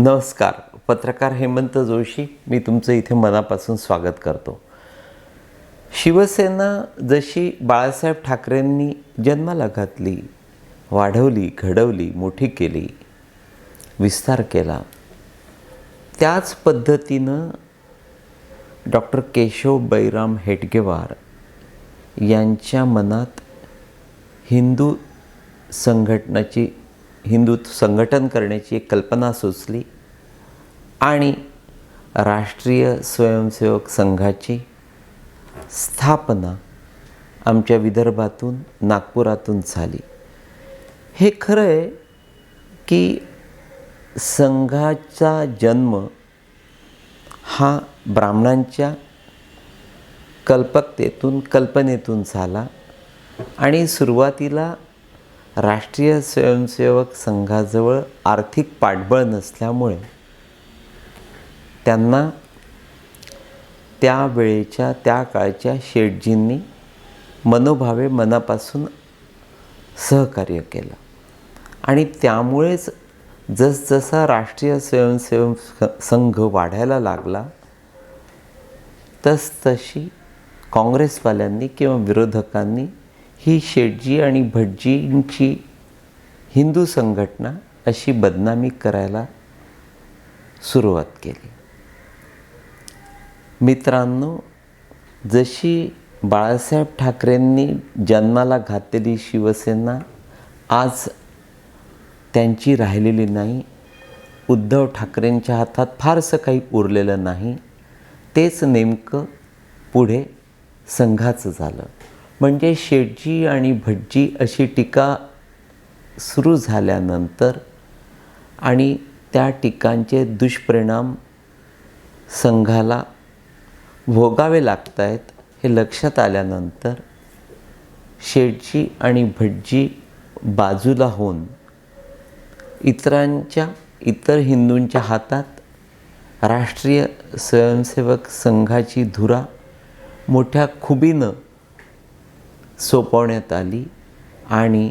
नमस्कार पत्रकार हेमंत जोशी मी तुमचं इथे मनापासून स्वागत करतो. शिवसेना जशी बाळासाहेब ठाकरेंनी जन्माला घातली वाढवली घडवली मोठी केली विस्तार केला त्याच पद्धतीनं डॉक्टर केशव बैराम हेटगेवार यांच्या मनात हिंदू संघटनाची हिंदू संघटन करण्याची एक कल्पना सुचली. आणि राष्ट्रीय स्वयंसेवक संघाची स्थापना आमच्या विदर्भातून नागपुरातून झाली. हे खरं आहे की संघाचा जन्म हा ब्राह्मणांच्या कल्पकतेतून कल्पनेतून झाला आणि सुरुवातीला राष्ट्रीय स्वयंसेवक संघाजवळ आर्थिक पाठबळ नसल्यामुळे त्यांना त्या वेळेच्या त्या काळच्या शेटजींनी मनोभावे मनापासून सहकार्य केलं. आणि त्यामुळेच जसजसा राष्ट्रीय स्वयंसेवक संघ वाढायला लागला तसतशी काँग्रेसवाल्यांनी किंवा विरोधकांनी ही शेटजी आणि भटजींची हिंदू संघटना अशी बदनामी करायला सुरुवात केली. मित्रांनो जशी बाळासाहेब ठाकरेंनी जन्माला घातलेली शिवसेना आज त्यांची राहिलेली नाही उद्धव ठाकरेंच्या हातात फारसं काही उरलेलं नाही तेच नेमकं पुढे संघाचं झालं. म्हणजे शेटजी आणि भटजी अशी टीका सुरू झाल्यानंतर आणि त्या टीकांचे दुष्परिणाम संघाला भोगावे लागत आहेत हे लक्षात आल्यानंतर शेटजी आणि भटजी बाजूला होऊन इतरांच्या इतर हिंदूंच्या हातात राष्ट्रीय स्वयंसेवक संघाची धुरा मोठ्या खुबीनं सोपवण्यात आली आणि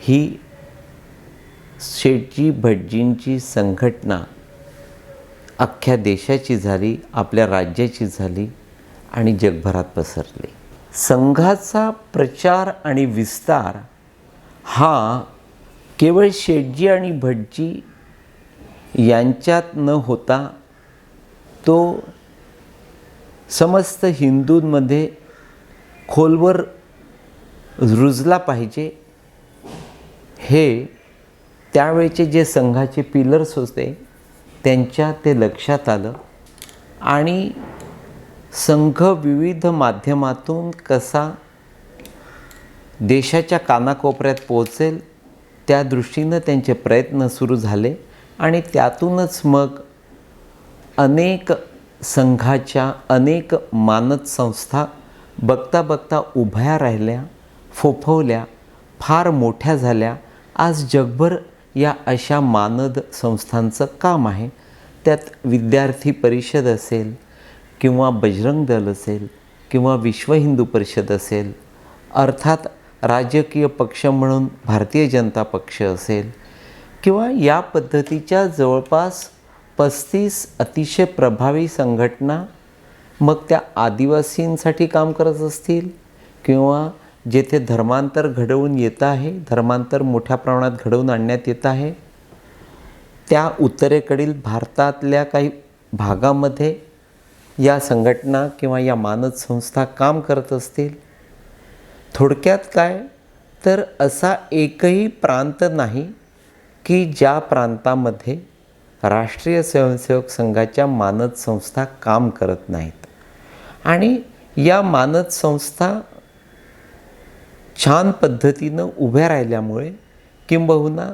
ही शेटजी भटजींची संघटना अख्ख्या देशाची झाली आपल्या राज्याची झाली आणि जगभरात पसरली. संघाचा प्रचार आणि विस्तार हा केवळ शेटजी आणि भटजी यांच्यात न होता तो समस्त हिंदूंमध्ये खोलवर रुजला पाहिजे. हे त्यावेळचे जे संघाचे पिलर्स होते त्यांच्या ते लक्षात आलं आणि संघ विविध माध्यमातून कसा देशाच्या कानाकोपऱ्यात पोहोचेल त्या दृष्टीनं त्यांचे प्रयत्न सुरू झाले आणि त्यातूनच मग अनेक संघाच्या अनेक मानद संस्था बघता बघता उभ्या राहिल्या फोफवल्या फार मोठ्या झाल्या. आज जगभर या अशा मानद संस्थांचं काम आहे. त्यात विद्यार्थी परिषद असेल किंवा बजरंग दल असेल किंवा विश्व हिंदू परिषद असेल अर्थात राजकीय पक्ष म्हणून भारतीय जनता पक्ष असेल किंवा या पद्धतीच्या जवळपास पस्तीस अतिशय प्रभावी संघटना मग त्या आदिवासींसाठी काम करत असतील किंवा जेथे धर्मांतर घडवून येत आहे धर्मांतर मोठ्या प्रमाणात घडवून आणण्यात येत आहे त्या उत्तरेकडील भारतातल्या काही भागामध्ये या संघटना किंवा या मानद संस्था काम करत असतील. थोडक्यात काय? तर असा एकही प्रांत नाही की ज्या प्रांतामध्ये राष्ट्रीय स्वयंसेवक संघाच्या मानद संस्था काम करत नाहीत. आणि या मानद संस्था छान पद्धतीनं उभ्या राहिल्यामुळे किंबहुना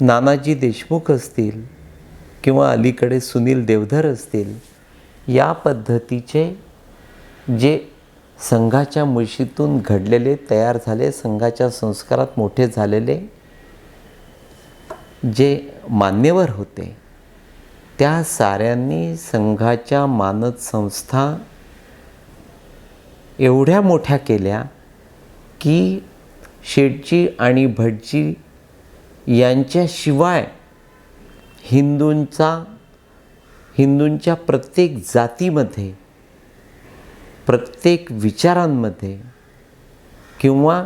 नानाजी देशमुख असतील किंवा अलीकडे सुनील देवधर असतील या पद्धतीचे जे संघाच्या मुळशीतून घडलेले तयार झाले संघाच्या संस्कारात मोठे झालेले जे मान्यवर होते त्या साऱ्यांनी संघाच्या मानद संस्था एवढ्या मोठ्या केल्या की शेटजी आणि भटजी यांच्याशिवाय हिंदूंचा हिंदूंच्या प्रत्येक जातीमध्ये प्रत्येक विचारांमध्ये किंवा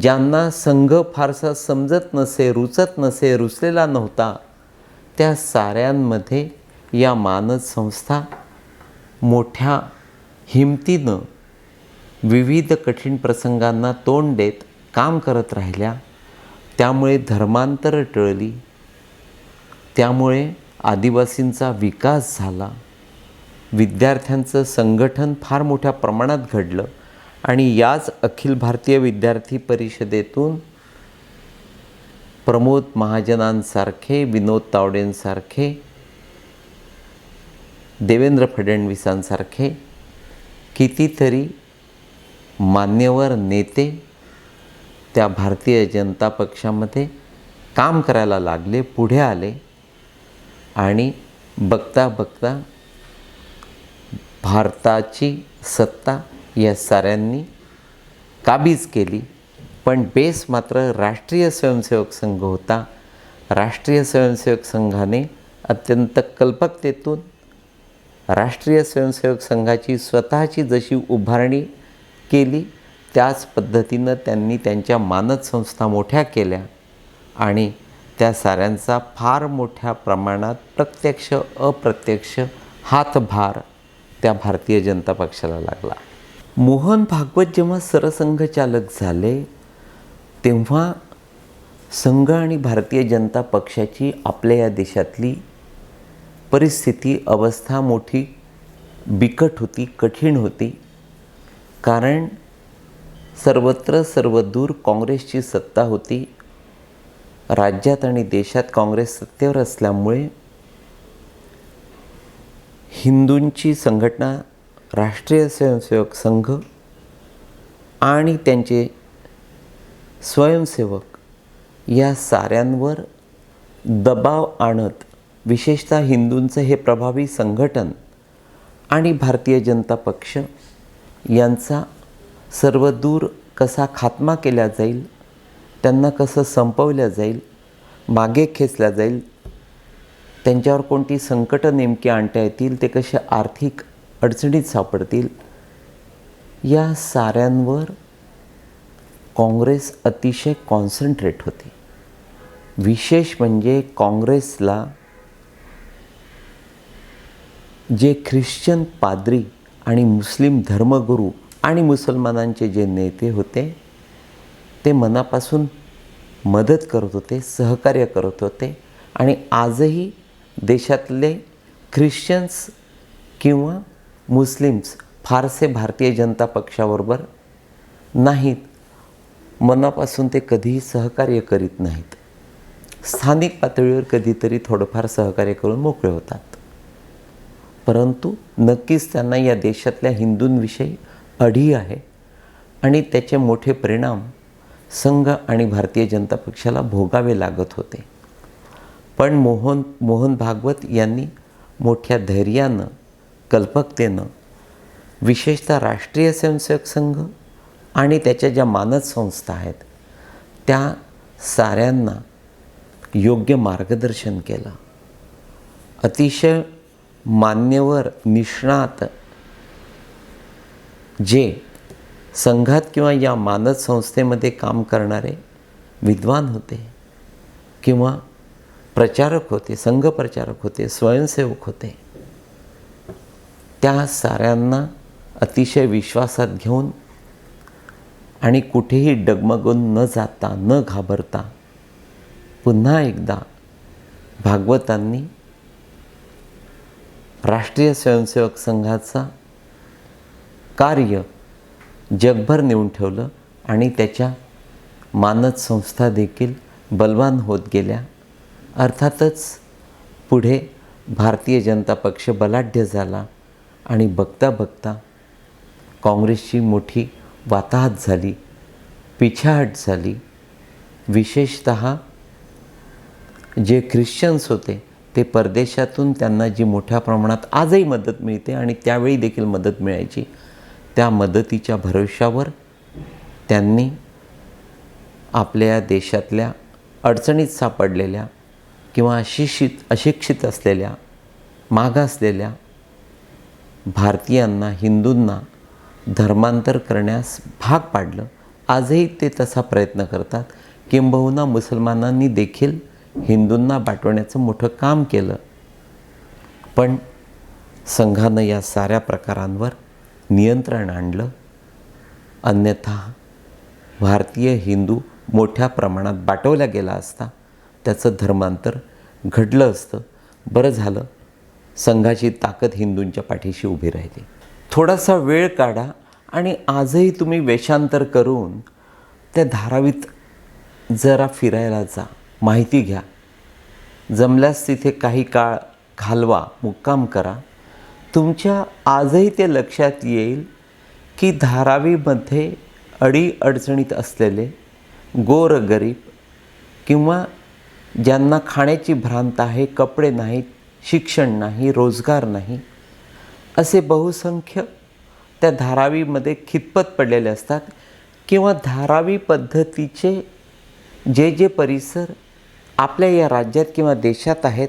ज्यांना संघ फारसा समजत नसे रुचत नसे रुचलेला नव्हता त्या साऱ्यांमध्ये या मानद संस्था मोठ्या हिमतीनं विविध कठीण प्रसंगांना तोंड देत काम करत राहिल्या त्यामुळे धर्मांतर टळली. त्यामुळे आदिवासींचा विकास झाला. विद्यार्थ्यांचं संघटन फार मोठ्या प्रमाणात घडलं आणि याच अखिल भारतीय विद्यार्थी परिषदेतून प्रमोद महाजनांसारखे विनोद तावडेंसारखे देवेंद्र फडणवीसांसारखे कितीतरी मान्यवर नेते त्या भारतीय जनता पक्षामध्ये काम करायला लागले पुढे आले आणि बघता बघता भारताची सत्ता या साऱ्यांनी काबीज केली. पण बेस मात्र राष्ट्रीय स्वयंसेवक संघ होता. राष्ट्रीय स्वयंसेवक संघाने अत्यंत कल्पकतेतून राष्ट्रीय स्वयंसेवक संघाची स्वतःची जशी उभारणी केली. त्याच पद्धतीनं त्यांनी त्यांच्या मानद संस्था मोठ्या केल्या आणि त्या साऱ्यांचा फार मोठ्या प्रमाणात प्रत्यक्ष अप्रत्यक्ष हातभार त्या भारतीय जनता पक्षाला लागला. मोहन भागवत जेव्हा सरसंघचालक झाले तेव्हा संघ आणि भारतीय जनता पक्षाची आपल्या या देशातली परिस्थिती अवस्था मोठी बिकट होती कठीण होती. कारण सर्वत्र सर्वदूर काँग्रेसची सत्ता होती. राज्यात आणि देशात काँग्रेस सत्तेवर असल्यामुळे हिंदूंची संघटना राष्ट्रीय स्वयंसेवक संघ आणि त्यांचे स्वयंसेवक या साऱ्यांवर दबाव आणत विशेषतः हिंदूंचं हे प्रभावी संघटन आणि भारतीय जनता पक्ष यांचा सर्वदूर कसा खात्मा केला जाईल त्यांना कसं संपवल्या जाईल मागे खेचल्या जाईल त्यांच्यावर कोणती संकटं नेमकी आणता येतील ते कसे आर्थिक अडचणीत सापडतील या साऱ्यांवर काँग्रेस अतिशय कॉन्सन्ट्रेट होते. विशेष म्हणजे काँग्रेसला जे ख्रिश्चन पाद्री आणि मुस्लिम धर्मगुरू आणि मुसलमानांचे जे नेते होते ते मनापासून मदत करत होते सहकार्य करत होते आणि आजही देशातले ख्रिश्चन्स किंवा मुस्लिम्स फारसे भारतीय जनता पक्षाबरोबर नाहीत. मनापासून ते कधीही सहकार्य करीत नाहीत. स्थानिक पातळीवर कधीतरी थोडंफार सहकार्य करून मोकळे होतात. परंतु नक्कीच त्यांना या देशातल्या हिंदूंविषयी अढी आहे आणि त्याचे मोठे परिणाम संघ आणि भारतीय जनता पक्षाला भोगावे लागत होते. पण मोहन मोहन भागवत यांनी मोठ्या धैर्यानं कल्पकतेनं विशेषतः राष्ट्रीय स्वयंसेवक संघ आणि त्याच्या ज्या मानद संस्था आहेत त्या साऱ्यांना योग्य मार्गदर्शन केलं. अतिशय मान्यवर निष्णात. जे संघात किंवा या मानद संस्थेमध्ये काम करणारे विद्वान होते किंवा प्रचारक होते संघ प्रचारक होते स्वयंसेवक होते त्या साऱ्यांना अतिशय विश्वासात घेऊन आणि कुठेही डगमगून न जाता न घाबरता पुन्हा एकदा भागवतांनी राष्ट्रीय स्वयंसेवक संघाचा कार्य जगभर नेऊन ठेवलं आणि त्याच्या मानद संस्था देखील बलवान होत गेल्या. अर्थातच पुढे भारतीय जनता पक्ष बलाढ्य झाला आणि बघता बघता काँग्रेसची मोठी वाताहत झाली पिछाहट झाली. विशेषत जे ख्रिश्चन्स होते ते परदेशातून त्यांना जी मोठ्या प्रमाणात आजही मदत मिळते आणि त्यावेळी देखील मदत मिळायची त्या मदतीच्या भरोशावर त्यांनी आपल्या देशातल्या अडचणीत सापडलेल्या किंवा अशिक्षित अशिक्षित असलेल्या मागासलेल्या भारतीयांना हिंदूंना धर्मांतर करण्यास भाग पाडलं. आजही ते तसा प्रयत्न करतात. किंबहुना मुसलमानांनी देखील हिंदूंना पाठवण्याचं मोठं काम केलं. पण संघानं या साऱ्या प्रकारांवर नियंत्रण आणलं. अन्यथा भारतीय हिंदू मोठ्या प्रमाणात बाटवल्या गेला असता त्याचं धर्मांतर घडलं असतं. बरं झालं संघाची ताकद हिंदूंच्या पाठीशी उभी राहिली. थोडासा वेळ काढा आणि आजही तुम्ही वेषांतर करून त्या धारावीत जरा फिरायला जा. माहिती घ्या. जमल्यास तिथे काही काळ घालवा मुक्काम करा. तुमच्या आजही ते लक्षात येईल की धारावीमध्ये अडीअडचणीत असलेले गोरगरीब किंवा ज्यांना खाण्याची भ्रांत आहे कपडे नाहीत शिक्षण नाही रोजगार नाही असे बहुसंख्य त्या धारावीमध्ये खितपत पडलेले असतात किंवा धारावी पद्धतीचे जे जे परिसर आपल्या या राज्यात किंवा देशात आहेत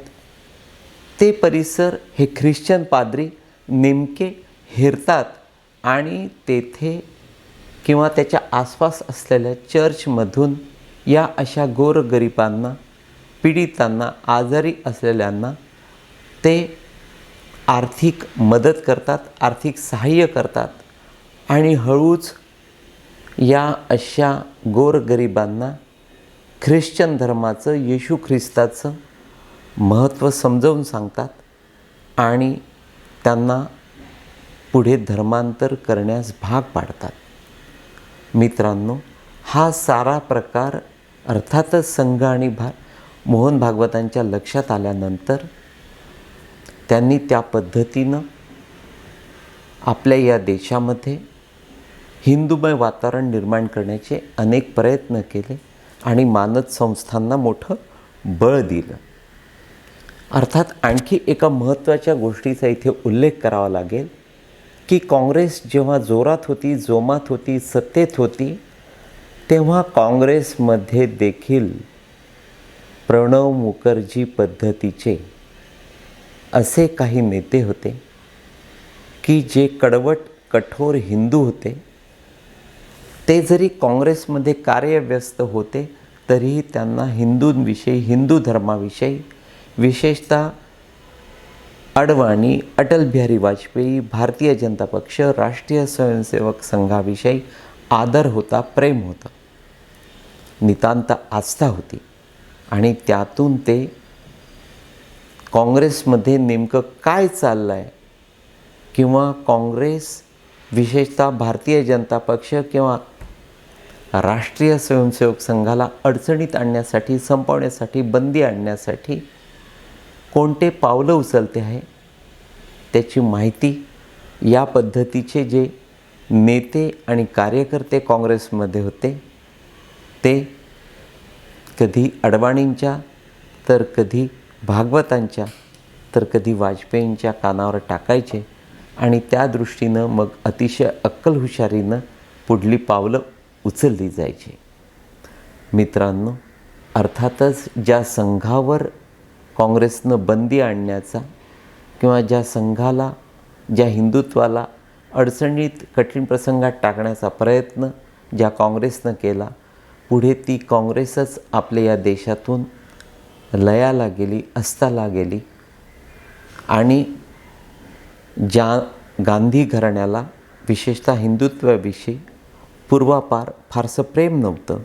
ते परिसर हे ख्रिश्चन पाद्री नेमके हिरतात आणि तेथे किंवा त्याच्या आसपास असलेल्या चर्चमधून या अशा गोरगरिबांना पीडितांना आजारी असलेल्यांना ते आर्थिक मदत करतात आर्थिक सहाय्य करतात आणि हळूच या अशा गोरगरिबांना ख्रिश्चन धर्माचं येशू ख्रिस्ताचं महत्त्व समजावून सांगतात आणि त्यांना पुढे धर्मांतर करण्यास भाग पाडतात. मित्रांनो हा सारा प्रकार अर्थातच संघ आणि भा मोहन भागवतांच्या लक्षात आल्यानंतर त्यांनी त्या पद्धतीनं आपल्या या देशामध्ये हिंदूमय वातावरण निर्माण करण्याचे अनेक प्रयत्न केले. आणि मानद संस्थांना मोठं बळ दिलं. अर्थात आणखी एका महत्त्वाच्या गोष्टीचा इथे उल्लेख करावा लागेल की काँग्रेस जेव्हा जोरात होती जोमात होती सत्तेत होती तेव्हा काँग्रेसमध्ये देखील प्रणव मुखर्जी पद्धतीचे असे काही नेते होते की जे कडवट कठोर हिंदू होते ते जरी काँग्रेसमध्ये कार्यव्यस्त होते तरीही त्यांना हिंदूंविषयी हिंदू धर्माविषयी विशेषतः अडवाणी अटल बिहारी वाजपेयी भारतीय जनता पक्ष राष्ट्रीय स्वयंसेवक संघाविषयी आदर होता प्रेम होतं. नितांत आस्था होती. आणि त्यातून ते काँग्रेसमध्ये नेमकं काय चाललं आहे किंवा काँग्रेस विशेषतः भारतीय जनता पक्ष किंवा राष्ट्रीय स्वयंसेवक संघाला अडचणीत आणण्यासाठी संपवण्यासाठी बंदी आणण्यासाठी कोणते पावलं उचलते आहे त्याची माहिती या पद्धतीचे जे नेते आणि कार्यकर्ते काँग्रेसमध्ये होते ते कधी अडवाणींच्या तर कधी भागवतांच्या तर कधी वाजपेयींच्या कानावर टाकायचे आणि त्या दृष्टीनं मग अतिशय अक्कल हुशारीनं पुढली पावलं उचलली जायची. मित्रांनो अर्थातच ज्या संघावर काँग्रेसनं बंदी आणण्याचा किंवा ज्या संघाला ज्या हिंदुत्वाला अडचणीत कठीण प्रसंगात टाकण्याचा प्रयत्न ज्या काँग्रेसनं केला पुढे ती काँग्रेसच आपल्या या देशातून लयाला गेली अस्ताला गेली आणि ज्या गांधी घराण्याला विशेषतः हिंदुत्वाविषयी पूर्वापार फारसं प्रेम नव्हतं.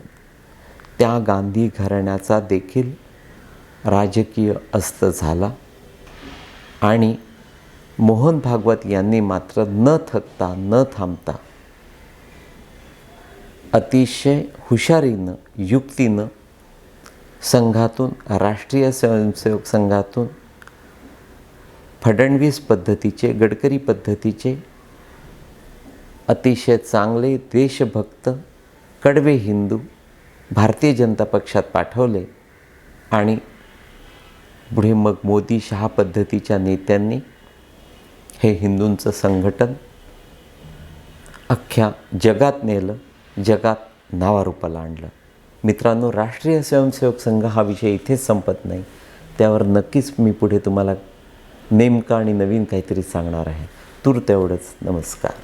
त्या गांधी घराण्याचा देखील राजकीय अस्त झाला आणि मोहन भागवत यांनी मात्र न थकता न थांबता अतिशय हुशारीनं युक्तीनं संघातून राष्ट्रीय स्वयंसेवक संघातून फडणवीस पद्धतीचे गडकरी पद्धतीचे अतिशय चांगले देशभक्त कडवे हिंदू भारतीय जनता पक्षात पाठवले आणि पुढे मग मोदी शहा पद्धतीच्या नेत्यांनी हे हिंदूंचं संघटन अख्ख्या जगात नेलं जगात नावारूपाला आणलं. मित्रांनो राष्ट्रीय स्वयंसेवक संघ हा विषय इथेच संपत नाही. त्यावर नक्कीच मी पुढे तुम्हाला नेमकं आणि नवीन काहीतरी सांगणार आहे. तूर तेवढंच नमस्कार.